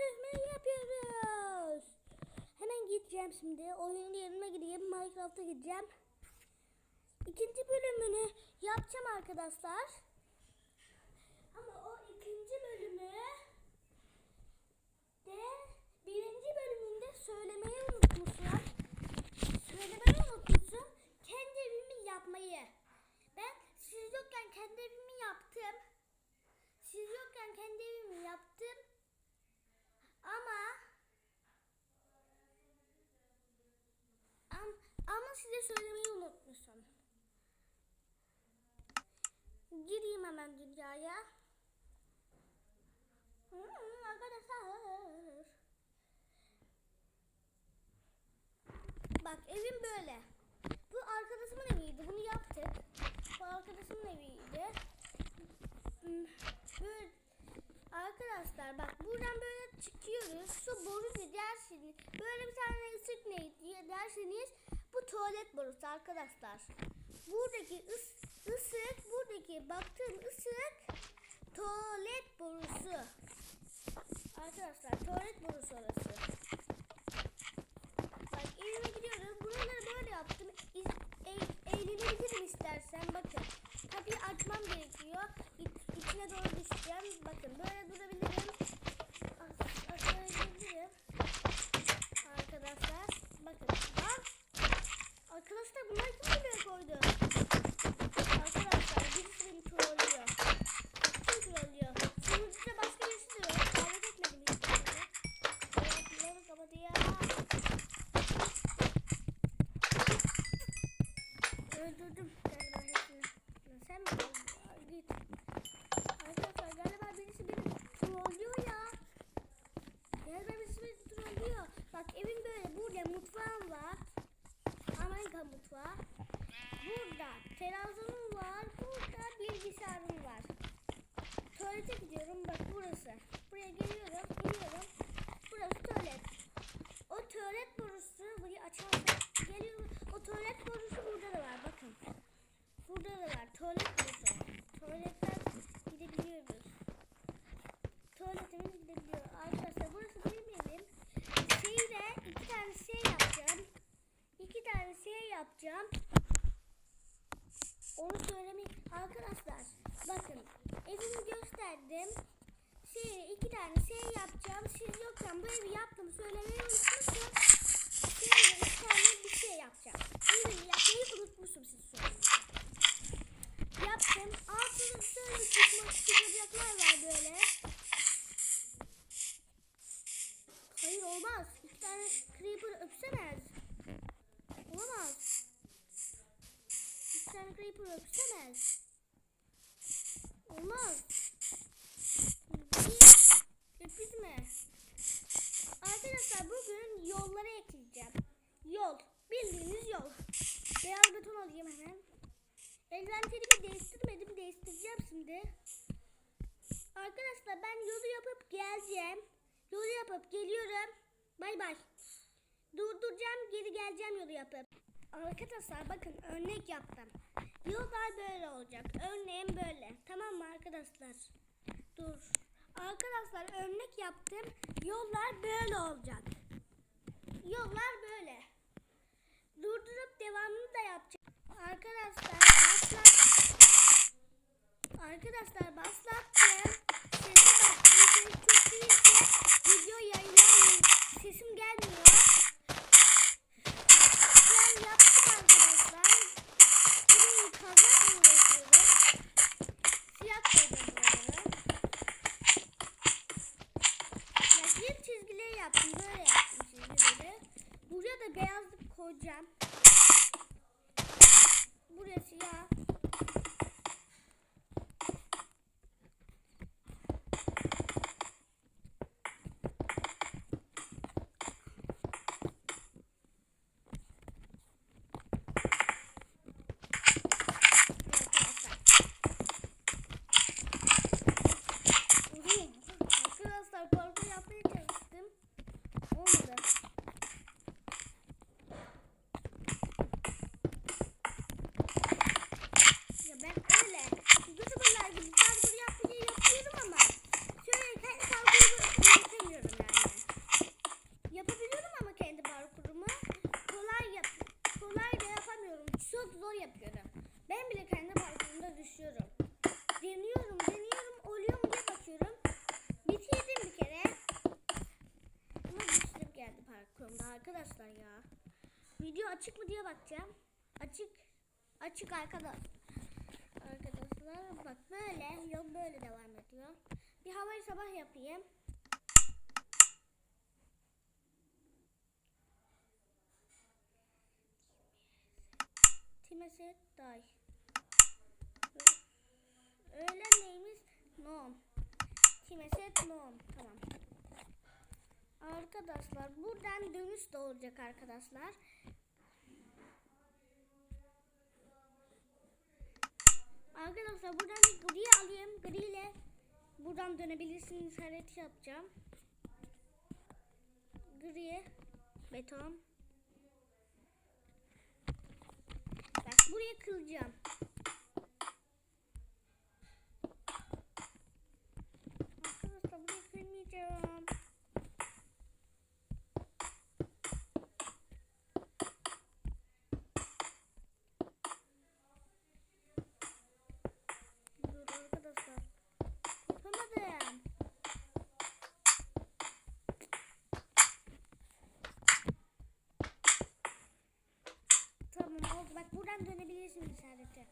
bölümünü yapıyoruz. Hemen gideceğim şimdi. Oyunun yerine gideyim. Minecraft'a gideceğim. İkinci bölümünü yapacağım arkadaşlar. Ama o ikinci bölümü de birinci bölümünde söylemeyi unutmuşum. Söylemeyi unutmuşum. Kendi evimi yapmayı. Ben siz yokken kendi evimi yaptım. Siz yokken kendi evimi yaptım. Ama am, ama size söylemeyi unutmuşum. Gireyim hemen dünyaya. Hmm, arkadaşlar. Bak evim böyle. Bu arkadaşımın eviydi. Bunu yaptık. Bu arkadaşımın eviydi. Böyle Arkadaşlar bak buradan böyle çıkıyoruz. Şu boru ne dersiniz? Böyle bir tane ısık ne bu tuvalet borusu arkadaşlar. Buradaki ıs, ısık, buradaki baktığım ısık tuvalet borusu. Arkadaşlar tuvalet borusu orası. Bak evime gidiyoruz. Buraları böyle yaptım. Eğlenebilirim istersen. Bakın. Kapıyı açmam gerekiyor. İ- içine doğru düşeceğim. Bakın böyle durabilirim. Aşağıya gidebilirim. Arkadaşlar. Bakın. Bak. Arkadaşlar bunlar kim buraya koydu? Arkadaşlar birisi beni trollüyor. Kim trollüyor? Sunucuda başka birisi de yok. Davet etmedim hiç kimseyi. Evet, bunları kapadı ya. Öldürdüm galiba hepsini. Lan sen mi öldün? Ay, Git. Arkadaşlar galiba birisi beni trollüyor ya. Galiba birisi beni trollüyor. Bak evim böyle. Burada mutfağım var. Amerika mutfağı. Burada televizyonum var. Burada bilgisayarım var. Tuvalete gidiyorum. Bak burası. Buraya geliyorum. iniyorum. Burası tuvalet. O tuvalet borusu burayı açarsak geliyor. O tuvalet borusu burada da var. Bakın. Burada da var. Tuvalet borusu. Tuvaletten gidebiliyoruz. Tuvaletimiz gidebiliyor. Arkadaşlar burası benim evim. Şeyle iki tane şey yapacağım. İki tane şey yapacağım. Onu söylemeyin. Arkadaşlar bakın gösterdim. Şey iki tane şey yapacağım. Siz yokken bu evi yaptım. Söylemeyi unutmuşum. Şimdi iki tane bir şey yapacağım. Evimi yapmayı unutmuşum siz söyleyin. Yaptım. Altında şöyle çıkmak çıkacaklar var böyle. Hayır olmaz. İki tane creeper öpsemez. Olamaz. İki tane creeper öpsemez. Olmaz. Öpüzme. Arkadaşlar bugün yollara ekleyeceğim. Yol. Bildiğiniz yol. Beyaz beton alayım hemen. Eldivenlerimi değiştirmedim. Değiştireceğim şimdi. Arkadaşlar ben yolu yapıp geleceğim. Yolu yapıp geliyorum. Bay bay. Durduracağım geri geleceğim yolu yapıp. Arkadaşlar bakın örnek yaptım. Yollar böyle olacak. Örneğin böyle. Tamam mı arkadaşlar? Dur. Arkadaşlar örnek yaptım. Yollar böyle olacak. Yollar böyle. Durdurup devamını da yapacağım. Arkadaşlar başlat. Arkadaşlar başlattım. Sese bak. Sesi çok iyiyse video yayınlanmıyor. Sesim gelmiyor. Ben yaptım arkadaşlar. Burayı kazak mı uğraşıyorum? Siyah koydum buraları. Yakayım çizgileri yaptım. Böyle yaptım çizgileri. Buraya da beyazlık koyacağım. Buraya siyah. Arkadaşlar parkur yapmaya çalıştım. Olmadı. arkadaşlar ya. Video açık mı diye bakacağım. Açık. Açık arkadaş. Arkadaşlar bak böyle yol böyle devam ediyor. Bir havayı sabah yapayım. Timeset day. Öğlen neyimiz? Nom. Timeset nom. Tamam. Arkadaşlar buradan dönüş de olacak arkadaşlar. Arkadaşlar buradan bir gri alayım. Gri ile buradan dönebilirsiniz işareti yapacağım. Gri beton. Bak buraya kılacağım. Arkadaşlar buraya kırmayacağım. Dur arkadaşlar. Yapamadım. Tamam oldu. Bak buradan dönebilirsin işareti.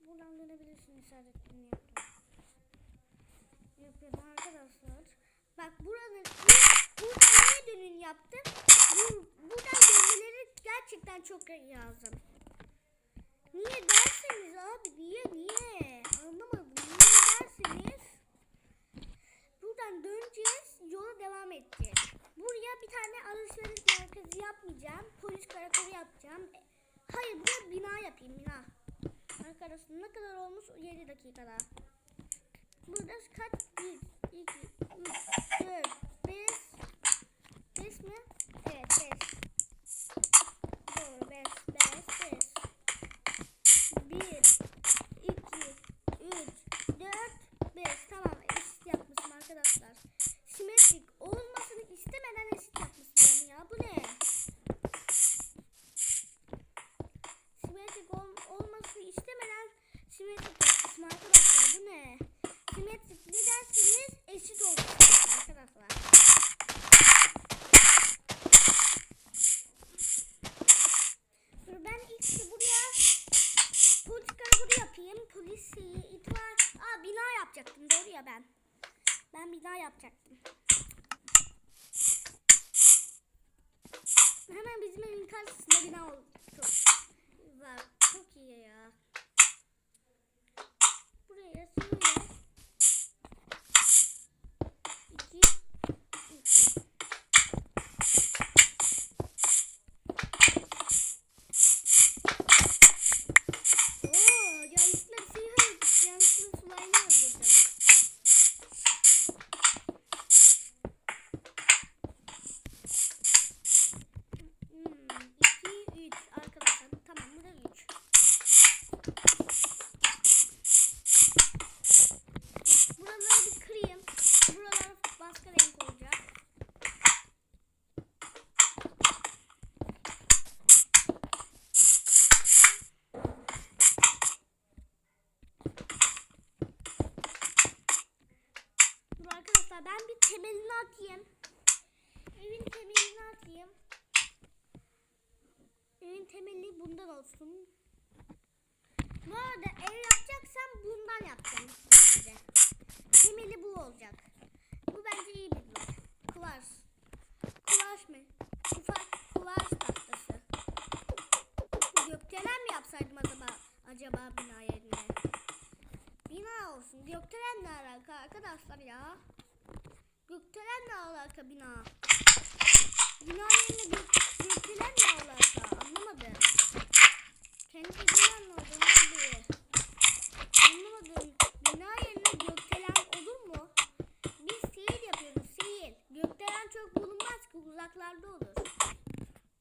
Buradan dönebilirsin işaretini yaptım. Yapıyorum arkadaşlar. Bak buranın buradan niye dönün yaptım? Bu, buradan dönmeleri gerçekten çok lazım. Niye dersiniz abi? Niye niye? Anlamadım. Niye dersiniz? Buradan döneceğiz. Yola devam edeceğiz. Buraya bir tane alışveriş merkezi yapmayacağım. Polis karakolu yapacağım. E, Hayır buraya bina yapayım bina. Arkadaşlar ne kadar olmuş? 7 dakikada. Burada kaç? 1, 2, 3, 4, 5. 5 mi? Evet 5. Doğru 5, 5, 5. 1, arkadaşlar ya? Gökdelen ne alaka bina? Bina yerine gök, gökdelen ne alaka? Anlamadım. Kendi dediğimi anlamadım abi. Anlamadım. Bina yerine gökdelen olur mu? Biz seyir yapıyoruz seyir. Gökdelen çok bulunmaz ki uzaklarda olur.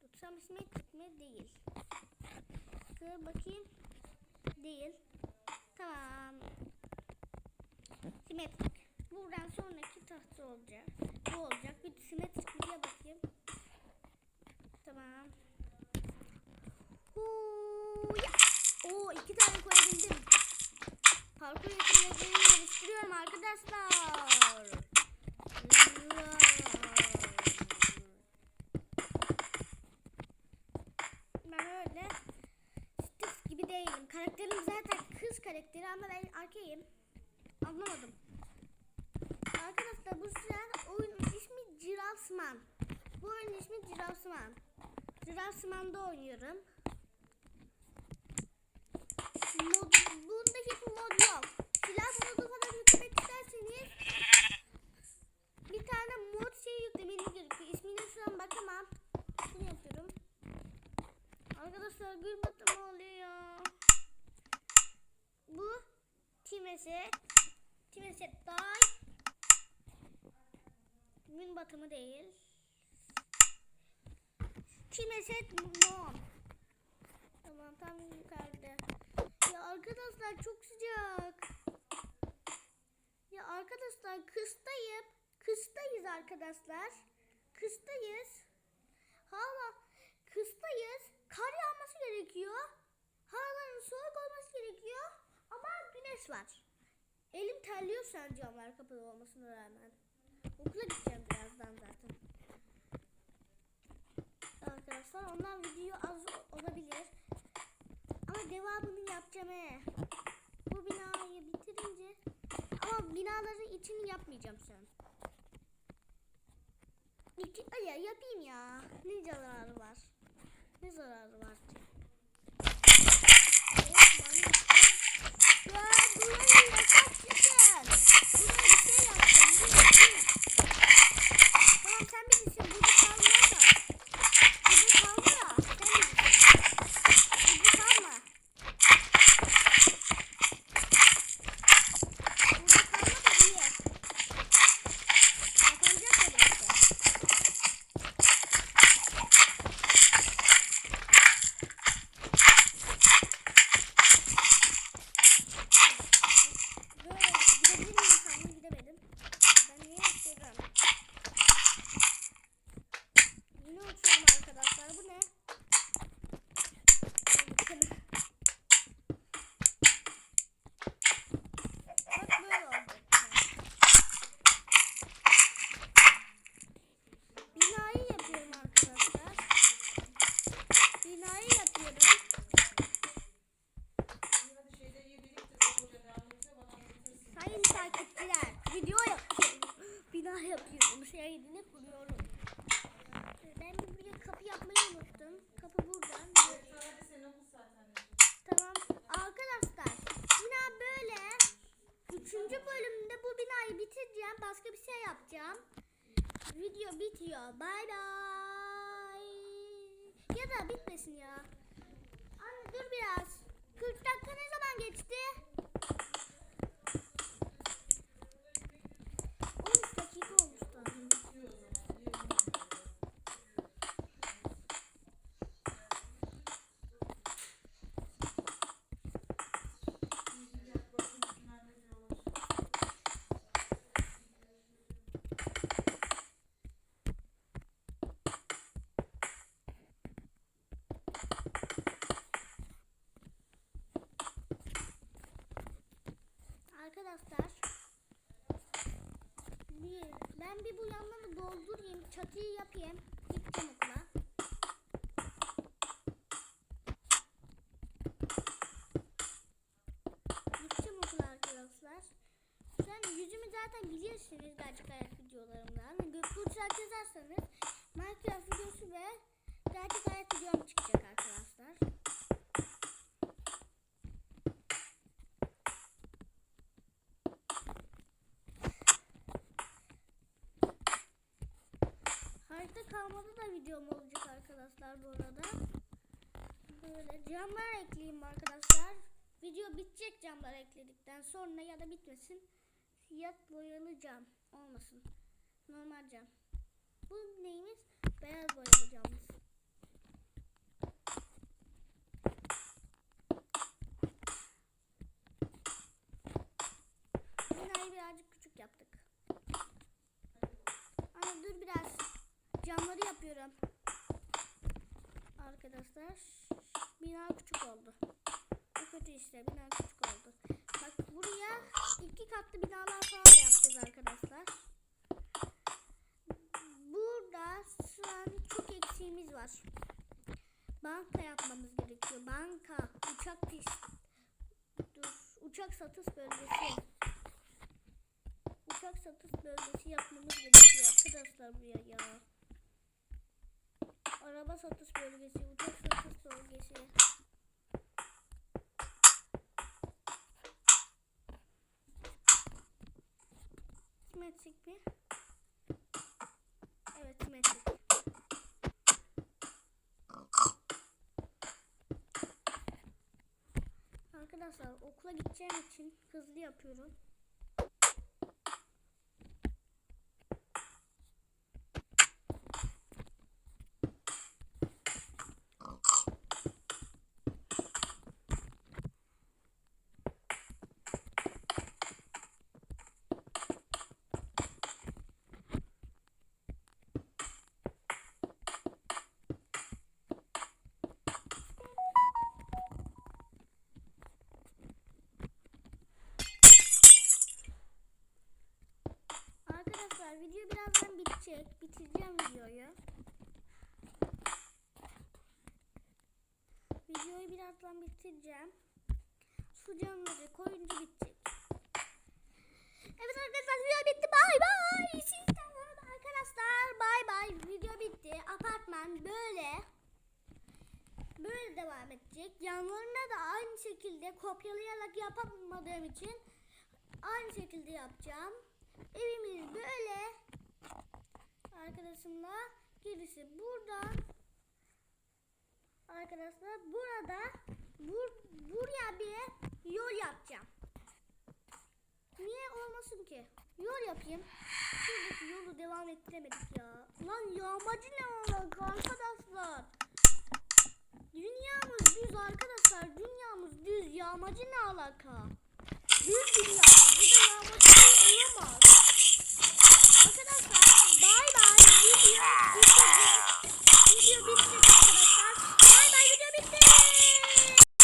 Tutsam simetrik mi? Değil. Şöyle bakayım. Değil. Tamam. Simetrik. Buradan sonraki tahta olacak. Bu olacak. Bir simetrik diye bakayım. Tamam. Huya. Oo iki tane koyabildim. Parkur yeteneklerimi geliştiriyorum arkadaşlar. Ben öyle Stix gibi değilim. Karakterim zaten kız karakteri ama ben erkeğim. Anlamadım. Arkadaşlar bu sıra oyunun ismi Girafsman. Bu oyunun ismi Girafsman. Girafsman'da oynuyorum. Mod, bunda hiç mod yok. Silah modu falan yüklemek isterseniz bir tane mod şey yüklemeniz gerekiyor. İsmine şu an bakamam. Şunu yapıyorum. Arkadaşlar gül batımı oluyor. Bu Timeset. Timeset Day. Gün batımı değil. Timeset Mom. Tamam tam yukarıda. Ya arkadaşlar çok sıcak. Ya arkadaşlar kıstayım. Kıstayız arkadaşlar. Kıstayız. Hala kıstayız. Kar yağması gerekiyor. Havanın soğuk olması gerekiyor. Ama güneş var. Elim terliyor şu camlar kapalı olmasına rağmen. Okula gideceğim birazdan zaten. Arkadaşlar ondan video az olabilir. Ama devamını yapacağım he. Bu binayı bitirince ama binaların içini yapmayacağım şu an. Ay, yapayım ya. Ne zararı var? Ne zararı var ki? Ya burayı yasak Thank you. 10. bölümde bu binayı bitireceğim. Başka bir şey yapacağım. Video bitiyor. Bay bay. Ya da bitmesin ya. Anne dur biraz. 40 dakika ne zaman geçti? Ben bir bu yanlarını doldurayım çatıyı yapayım gideceğim okula. Gideceğim okula arkadaşlar. Sen yüzümü zaten biliyorsunuz gerçek hayat videolarımdan. Göktuğ Uçak yazarsanız Minecraft videosu ve gerçek hayat videom çıkacak arkadaşlar. Harita kalmadı da videom olacak arkadaşlar bu arada. Böyle camlar ekleyeyim arkadaşlar. Video bitecek camlar ekledikten sonra ya da bitmesin. Siyah boyalı cam olmasın. Normal cam. Bu neyimiz? Beyaz boyalı camımız. Binayı birazcık küçük yaptık. Ama dur biraz. Camları yapıyorum. Arkadaşlar bina küçük oldu. Bu kötü işte bina küçük oldu. Bak buraya iki katlı binalar falan da yapacağız arkadaşlar. Burada şu an çok eksiğimiz var. Banka yapmamız gerekiyor. Banka, uçak pisti. Dur, uçak satış bölgesi. Uçak satış bölgesi yapmamız gerekiyor arkadaşlar buraya ya. Araba satış bölgesi, uçak satış bölgesi. Simetrik mi? Evet simetrik. Arkadaşlar okula gideceğim için hızlı yapıyorum. Arkadaşlar video birazdan bitecek. Bitireceğim videoyu. Videoyu birazdan bitireceğim. Su camları koyunca bitecek. Evet arkadaşlar video bitti. Bay bay. Sizden arkadaşlar bay bay. Video bitti. Apartman böyle. Böyle devam edecek. Yanlarına da aynı şekilde kopyalayarak yapamadığım için aynı şekilde yapacağım. Evimiz böyle arkadaşımla gerisi burada arkadaşlar burada bur, buraya bir yol yapacağım. Niye olmasın ki? Yol yapayım. Şuradaki yolu devam ettiremedik ya. Lan yağmacı ne olacak arkadaşlar? Dünyamız düz arkadaşlar. Dünyamız düz. Yağmacı ne alaka? Düz dünya. Bu yağmacı olamaz. Arkadaşlar bay bay. Video bitti. Video bitti arkadaşlar. Bay bay video bitti.